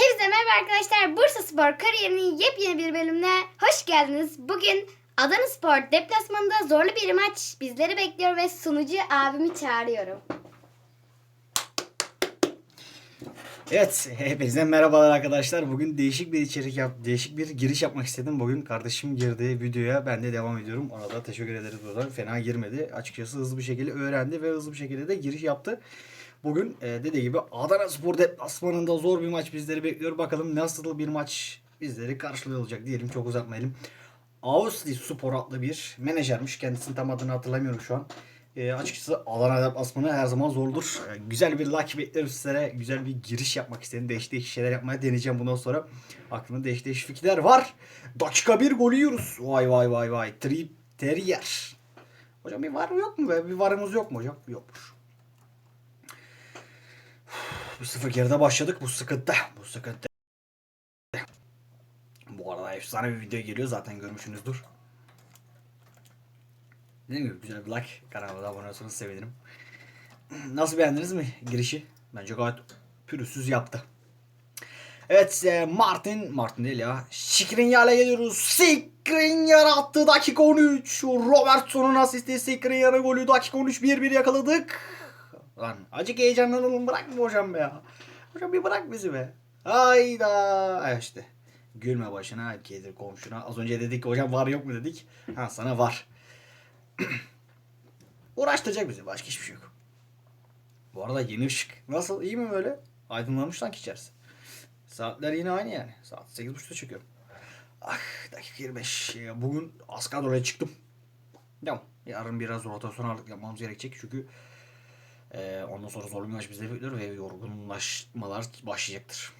Hepinize merhaba arkadaşlar. Bursa Spor kariyerinin yepyeni bir bölümüne hoş geldiniz. Bugün Adana Spor deplasmanında zorlu bir maç bizleri bekliyor ve sunucu abimi çağırıyorum. Evet, hepinize merhabalar arkadaşlar. Bugün değişik bir içerik yap, değişik bir giriş yapmak istedim. Bugün kardeşim girdi videoya, ben de devam ediyorum. Ona da teşekkür ederiz burada. Fena girmedi. Açıkçası hızlı bir şekilde öğrendi ve hızlı bir şekilde de giriş yaptı. Bugün e, dediği gibi Adana Spor deplasmanında zor bir maç bizleri bekliyor. Bakalım nasıl bir maç bizleri karşılıyor olacak diyelim. Çok uzatmayalım. Ausli Spor adlı bir menajermiş. Kendisinin tam adını hatırlamıyorum şu an. E, açıkçası Adana deplasmanı her zaman zordur. E, güzel bir like bekliyorum sizlere. Güzel bir giriş yapmak istedim. Değişik değişik şeyler yapmaya deneyeceğim bundan sonra. Aklımda değişik değişik fikirler var. Dakika bir gol yiyoruz. Vay vay vay vay. Trip Terrier. Hocam bir var mı yok mu be? Bir varımız yok mu hocam? Yokmuş. Bu sıfır geride başladık. Bu sıkıntı. Bu sıkıntı. Bu arada efsane bir video geliyor. Zaten görmüşsünüzdür. Dediğim gibi güzel bir like. Kanalıma abone olursanız sevinirim. Nasıl beğendiniz mi girişi? Bence gayet pürüzsüz yaptı. Evet e, Martin, Martin değil ya. Skriniar'la geliyoruz. Skriniar attı dakika 13. Robertson'un asisti Skriniar'ın golü dakika 13 1-1 yakaladık. Lan acık heyecanlanalım bırak mı hocam be ya. Hocam bir bırak bizi be. Hayda. Ay işte. Gülme başına, kedir komşuna. Az önce dedik hocam var yok mu dedik. Ha sana var. Uğraştıracak bizi. Başka hiçbir şey yok. Bu arada yeni ışık. Nasıl? İyi mi böyle? Aydınlanmış sanki içerisi. Saatler yine aynı yani. Saat 8.30'da çekiyorum. Ah dakika 25. Ya Bugün az kadroya çıktım. Tamam. Yarın biraz rotasyon ağırlık yapmamız gerekecek. Çünkü e, ondan sonra zorlu bir maç bizi bekliyor ve yorgunlaşmalar başlayacaktır.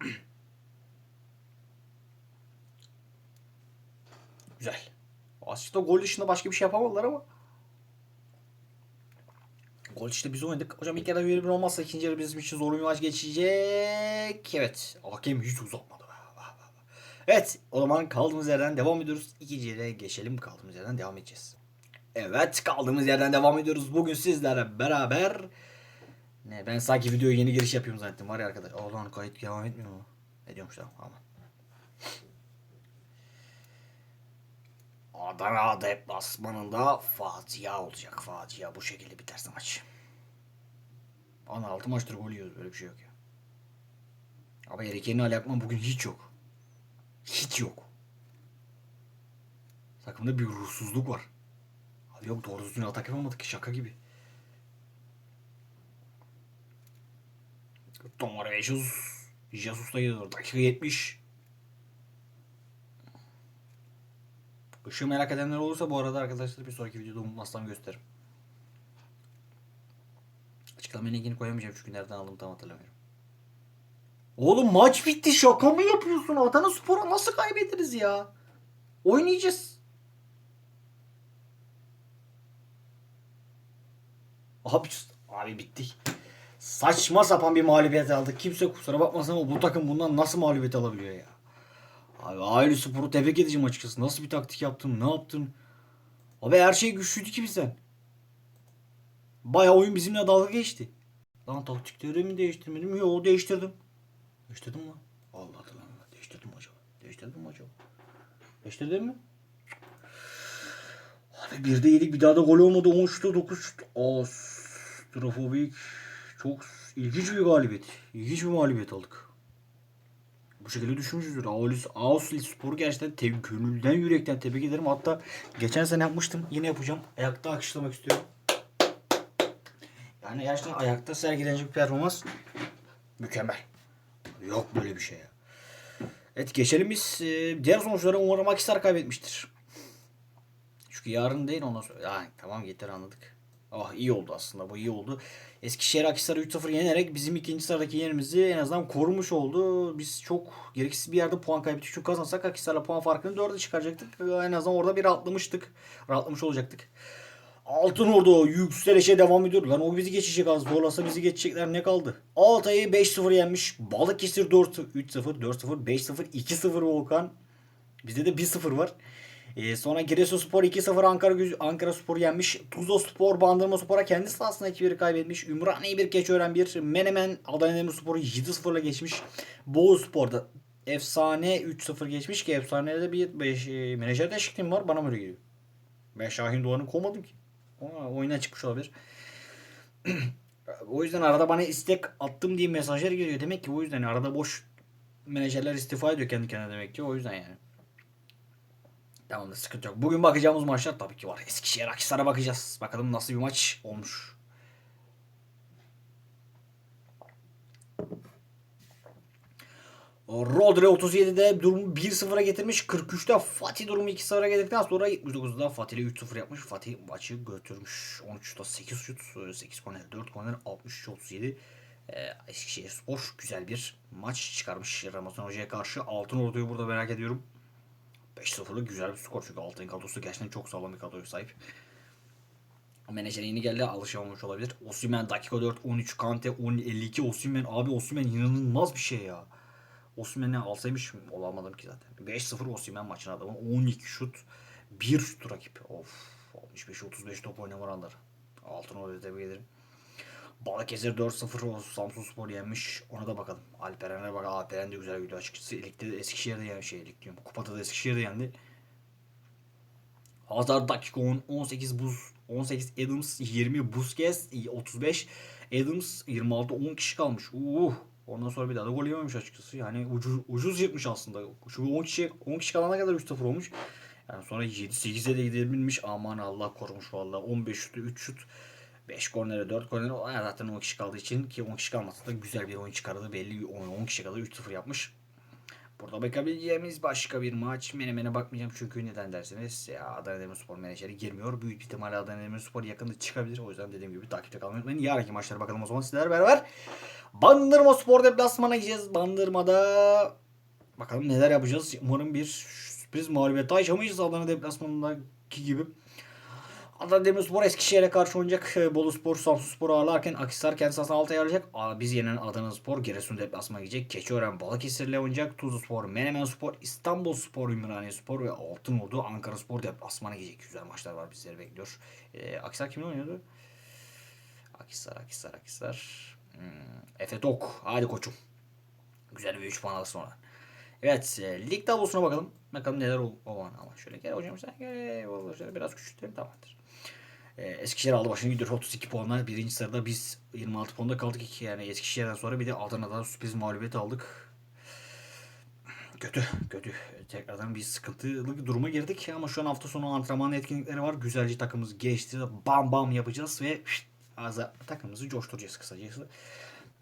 Güzel. Aslında gol dışında başka bir şey yapamadılar ama. Gol işte biz oynadık. Hocam ilk yarıda bir olmazsa ikinci yarı bizim için zorlu bir maç geçecek. Evet. Hakem hiç uzatmadı. Evet. O zaman kaldığımız yerden devam ediyoruz. İkinci yere geçelim. Kaldığımız yerden devam edeceğiz. Evet. Kaldığımız yerden devam ediyoruz. Bugün sizlerle beraber ne ben sanki videoya yeni giriş yapıyorum zaten var ya arkadaş. Allah'ın kayıt devam etmiyor mu? Ediyormuş tamam ama. Adana deplasmanında facia olacak. Facia bu şekilde biterse maç. Ana 6 maçtır gol yiyoruz. Böyle bir şey yok ya. Ama Erik Yen'i alakman bugün hiç yok. Hiç yok. Takımda bir ruhsuzluk var. Yok doğru düzgün atak yapamadık ki şaka gibi. Tomar ve Jesus. Jesus da geliyor. Dakika 70. Işığı merak edenler olursa bu arada arkadaşlar bir sonraki videoda unutmazsam gösteririm. Açıklama linkini koyamayacağım çünkü nereden aldım tam hatırlamıyorum. Oğlum maç bitti şaka mı yapıyorsun? Adana Spor'a nasıl kaybederiz ya? Oynayacağız. Abi, abi bittik. Saçma sapan bir mağlubiyet aldık. Kimse kusura bakmasın ama bu takım bundan nasıl mağlubiyet alabiliyor ya? Abi Aile Spor'u tebrik edeceğim açıkçası. Nasıl bir taktik yaptın? Ne yaptın? Abi her şey güçlüydü ki bizden. Bayağı oyun bizimle dalga geçti. Lan taktikleri mi değiştirmedim? Yok değiştirdim. Değiştirdim mi? Allah Allah. Değiştirdim acaba? Değiştirdim mi acaba? Değiştirdim mi? Abi bir de yedik bir daha da gol olmadı. 10 şutu 9 şut. Astrofobik. Çok ilginç bir galibiyet. İlginç bir mağlubiyet aldık. Bu şekilde düşünmüşüzdür. Aulis, Ausli Spor'u gerçekten te- gönülden yürekten tebrik ederim. Hatta geçen sene yapmıştım. Yine yapacağım. Ayakta alkışlamak istiyorum. Yani gerçekten ayakta sergilenecek bir performans mükemmel. Yok böyle bir şey ya. Evet geçelim biz. Ee, diğer sonuçlara umarım Akisar kaybetmiştir. Çünkü yarın değil ondan sonra. Ya, tamam yeter anladık. Ah iyi oldu aslında bu iyi oldu. Eskişehir Akhisar'ı 3-0 yenerek bizim ikinci sıradaki yerimizi en azından korumuş oldu. Biz çok gereksiz bir yerde puan kaybettik. Çünkü kazansak Akhisar'la puan farkını 4'e çıkaracaktık. En azından orada bir rahatlamıştık. Rahatlamış olacaktık. Altın Ordu yükselişe devam ediyor. Lan o bizi geçecek az. Zorlasa bizi geçecekler ne kaldı? Altay'ı 5-0 yenmiş. Balıkesir 4 3-0, 4-0, 5-0, 2-0 Volkan. Bizde de 1-0 var. Ee, sonra Giresunspor 2-0 Ankara Gücü Ankara Spor yenmiş. Tuzla Spor Bandırma Spor'a kendi sahasında 2-1 kaybetmiş. Ümraniye bir Keçiören 1. Menemen Adana Demirspor'u 7-0'la geçmiş. Bolu Spor'da efsane 3-0 geçmiş ki efsanede bir beş, e, menajer değişikliğim var bana mı öyle geliyor. Ben Şahin Doğan'ı kovmadım ki. Ama oyuna çıkmış olabilir. o yüzden arada bana istek attım diye mesajlar geliyor. Demek ki o yüzden arada boş menajerler istifa ediyor kendi kendine demek ki. O yüzden yani. Tamamdır sıkıntı yok. Bugün bakacağımız maçlar tabii ki var. Eskişehir Akhisar'a bakacağız. Bakalım nasıl bir maç olmuş. Rodri 37'de durumu 1-0'a getirmiş. 43'te Fatih durumu 2-0'a getirdikten sonra 79'da Fatih'le 3-0 yapmış. Fatih maçı götürmüş. 13'te 8 şut, 8 korner, 4 korner, 63-37. Ee, Eskişehir Spor güzel bir maç çıkarmış Ramazan Hoca'ya karşı. Altın Ordu'yu burada merak ediyorum. 5-0'lık güzel bir skor çünkü Altın kadrosu gerçekten çok sağlam bir kadroya sahip. Menajer yeni geldi alışamamış olabilir. Osimhen dakika 4 13 Kante 10 52 Osimhen abi Osimhen inanılmaz bir şey ya. Osimhen'i alsaymış olamadım ki zaten. 5-0 Osimhen maçın adamı 12 şut 1 şut rakip. Of 65-35 top oynama oranları. Altın orada tebrik ederim. Balıkesir 4-0 o Samsun Spor yenmiş. Ona da bakalım. Alperen'e bak. Alperen de güzel gidiyor açıkçası. Ligde de Eskişehir'de yani şey lig diyorum. Kupada da Eskişehir'de yendi. Hazard dakika 10, 18 buz, 18 Adams, 20 Busquets, 35 Adams, 26 10 kişi kalmış. Uh. Ondan sonra bir daha da gol yememiş açıkçası. Yani ucuz, ucuz yırtmış aslında. Şu 10 kişi 10 kişi kalana kadar 3-0 olmuş. Yani sonra 7-8'e de gidebilmiş. Aman Allah korumuş valla. 15 şutu 3 şut. 5 kornere 4 kornere o zaten 10 kişi kaldığı için ki 10 kişi kalmasa da güzel bir oyun çıkardı. Belli 10, 10 kişi kaldı 3-0 yapmış. Burada bakabileceğimiz başka bir maç. Menemen'e bakmayacağım çünkü neden derseniz ya Adana Demirspor menajeri girmiyor. Büyük ihtimalle Adana Demirspor yakında çıkabilir. O yüzden dediğim gibi takipte kalmayı unutmayın. Yarınki maçlara bakalım o zaman sizlerle beraber. Bandırma Spor deplasmana gideceğiz. Bandırma'da bakalım neler yapacağız. Umarım bir sürpriz mağlubiyet yaşamayız Adana deplasmanındaki gibi. Adana Demirspor Eskişehir'e karşı oynayacak. Ee, Bolu Spor, Samsun Spor ağırlarken Akhisar kendi sahasına altı ayarlayacak. Biz yenen Adana Spor Giresun deplasmana gidecek. Keçiören Balıkesir'le oynayacak. Tuzlu Spor, Menemen Spor, İstanbul Spor, Ümraniye Spor ve Altınordu Ankara Spor deplasmana gidecek. Güzel maçlar var bizleri bekliyor. Ee, Akhisar kimle oynuyordu? Akhisar, Akhisar, Akhisar. Hmm, Efe Tok. Hadi koçum. Güzel bir 3 puan alır sonra. Evet, e, lig tablosuna bakalım. Bakalım neler ol olan ama şöyle gel hocam sen gel. Şöyle biraz küçültelim tamamdır. E, Eskişehir aldı başını gidiyor 32 puanla. Birinci sırada biz 26 puanda kaldık. Yani Eskişehir'den sonra bir de Adana'dan sürpriz mağlubiyet aldık. Kötü, kötü. Tekrardan bir sıkıntılı bir duruma girdik ama şu an hafta sonu antrenman etkinlikleri var. Güzelce takımımız geçti. Bam bam yapacağız ve şşt, takımımızı coşturacağız kısacası.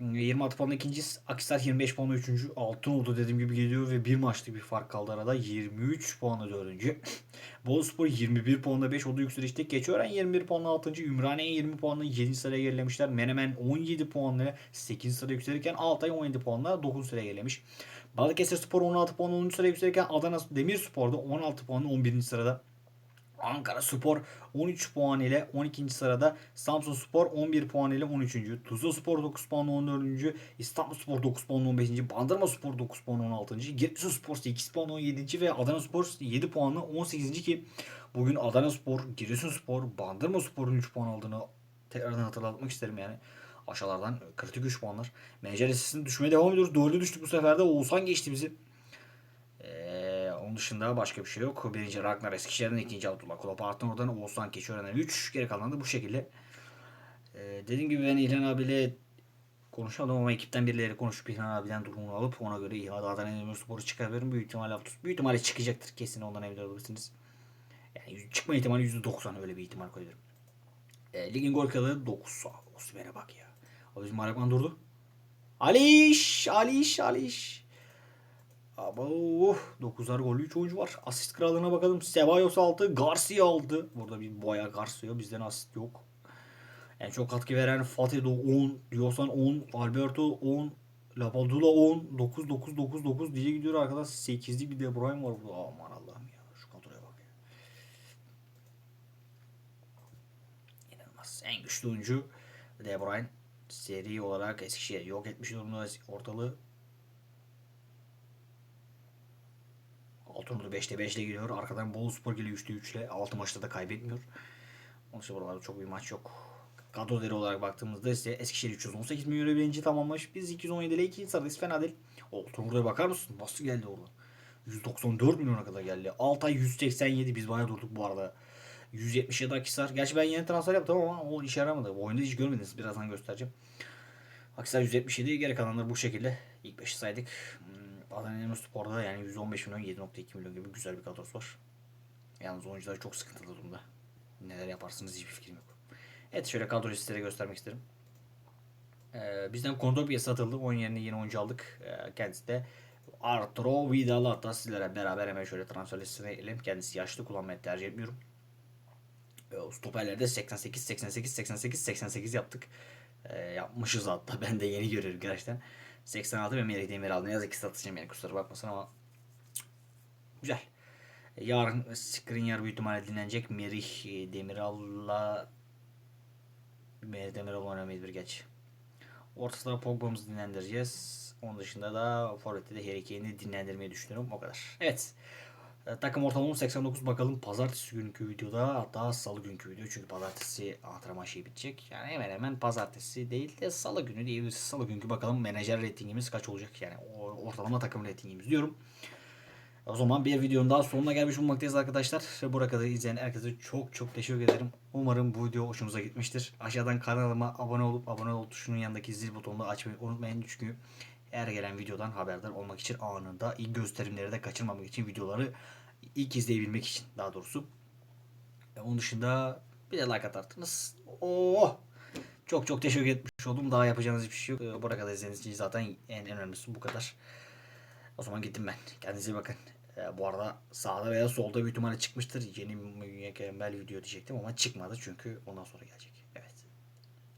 26 puanla ikincisi. Akisar 25 puanla üçüncü. Altın oldu dediğim gibi geliyor ve bir maçlık bir fark kaldı arada. 23 puanla dördüncü. Boluspor 21 puanla 5 oldu yükselişte. Keçiören 21 puanla 6. Ümraniye 20 puanla 7. sıraya gerilemişler. Menemen 17 puanla 8. sıraya yükselirken Altay 17 puanla 9. sıraya gerilemiş. Balıkesir Spor 16 puanla 10. sıraya yükselirken Adana Demirspor da 16 puanla 11. sırada. Ankara Spor 13 puan ile 12. sırada. Samsun Spor 11 puan ile 13. Tuzla Spor 9 puan 14. İstanbul Spor 9 puan 15. Bandırma Spor 9 puan 16. Giresun Spor 8 puan 17. ve Adana Spor 7 puanla 18. ki bugün Adana Spor, Giresun Spor, Bandırma Spor'un 3 puan aldığını tekrardan hatırlatmak isterim yani. Aşağılardan kritik 3 puanlar. Menajer listesinde düşmeye devam ediyoruz. 4'e düştük bu sefer de. Oğuzhan geçti bizi. Ee, onun dışında başka bir şey yok. Birinci Ragnar Eskişehir'den, ikinci Abdullah Kulop Artan oradan Oğuzhan Keçiören'den 3. Geri kalan da bu şekilde. Ee, dediğim gibi ben İlhan abiyle konuşmadım ama ekipten birileri konuşup İlhan abiden durumunu alıp ona göre İlhan Adana Demirspor'u çıkarabilirim. Büyük ihtimalle büyük ihtimalle çıkacaktır. Kesin ondan emin olabilirsiniz. Yani çıkma ihtimali %90 öyle bir ihtimal koyuyorum. E, ligin gol kralı 9. Osimhen'e bak ya. O bizim Marakman durdu. Aliş, Aliş, Aliş. Ama oh, 9'ar gollü 3 oyuncu var. Asist kralına bakalım. Ceballos aldı. Garcia aldı. Burada bir boya Garcia. Bizden asist yok. En çok katkı veren Fatih de 10. Diyorsan 10. Alberto 10. Lapadula 10. 9 9 9 9 diye gidiyor arkadaş. 8'lik bir De Bruyne var burada. Aman Allah'ım ya. Şu kadroya bak ya. İnanılmaz. En güçlü oyuncu De Bruyne. Seri olarak Eskişehir yok etmiş durumda ortalığı. Altınordu 5'te 5 ile geliyor. Arkadan Bolu Spor geliyor 3'te 3 ile. 6 maçta da kaybetmiyor. Onun için buralarda çok bir maç yok. Kadro değeri olarak baktığımızda ise Eskişehir 318 milyon euro birinci tamamlamış. Biz 217 ile 2 sıradayız. Fena değil. Altınordu'ya bakar mısın? Nasıl geldi orada? 194 milyona kadar geldi. Altay 187. Biz bayağı durduk bu arada. 177 Akisar. Gerçi ben yeni transfer yaptım ama o işe yaramadı. Bu oyunda hiç görmediniz. Birazdan göstereceğim. Akisar 177. Geri kalanları bu şekilde. İlk 5'i saydık. Adana Demirspor'da yani 115 milyon 7.2 milyon gibi güzel bir kadrosu var. Yalnız oyuncular çok sıkıntılı durumda. Neler yaparsınız hiçbir fikrim yok. Evet şöyle kadro listeleri göstermek isterim. Ee, bizden Kondopya satıldı. Onun yerine yeni oyuncu aldık. Ee, kendisi de Arturo Vidal hatta sizlere beraber hemen şöyle transfer listesine elim. Kendisi yaşlı kullanmayı tercih etmiyorum. Ee, stoperlerde 88, 88, 88, 88 yaptık. Ee, yapmışız hatta. Ben de yeni görüyorum gerçekten. 86 ve Melih Demiral'ın ne yazık ki satacağım yani kusura bakmasın ama güzel. Ee, Yarın Skriniar büyük ihtimalle dinlenecek. Merih e, Demiral'la Merih Demiral oynamayız bir geç. Orta saha Pogba'mızı dinlendireceğiz. Onun dışında da Forvet'te de Harry Kane'i dinlendirmeyi düşünüyorum. O kadar. Evet. E, Takım ortalamamız 89 bakalım pazartesi günkü videoda hatta salı günkü video çünkü pazartesi antrenman şeyi bitecek. Yani hemen hemen pazartesi değil de salı günü diyebiliriz. Salı günkü bakalım menajer reytingimiz kaç olacak yani ortalama takım reytingimiz diyorum. O zaman bir videonun daha sonuna gelmiş bulunmaktayız arkadaşlar. Ve buraya kadar izleyen herkese çok çok teşekkür ederim. Umarım bu video hoşunuza gitmiştir. Aşağıdan kanalıma abone olup abone ol tuşunun yanındaki zil butonunu açmayı unutmayın. Çünkü her gelen videodan haberdar olmak için anında ilk gösterimleri de kaçırmamak için videoları ilk izleyebilmek için daha doğrusu. E, Onun dışında bir de like atarsanız. Oh! Çok çok teşekkür etmiş oldum. Daha yapacağınız hiçbir şey yok. E, Buraya kadar izlediğiniz için zaten en önemlisi bu kadar. O zaman gittim ben. Kendinize iyi bakın. Ee, bu arada sağda veya solda büyük ihtimalle çıkmıştır. Yeni mükemmel video diyecektim ama çıkmadı çünkü ondan sonra gelecek. Evet.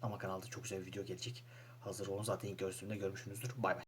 Ama kanalda çok güzel bir video gelecek. Hazır olun zaten ilk görsümde görmüşsünüzdür. Bay bay.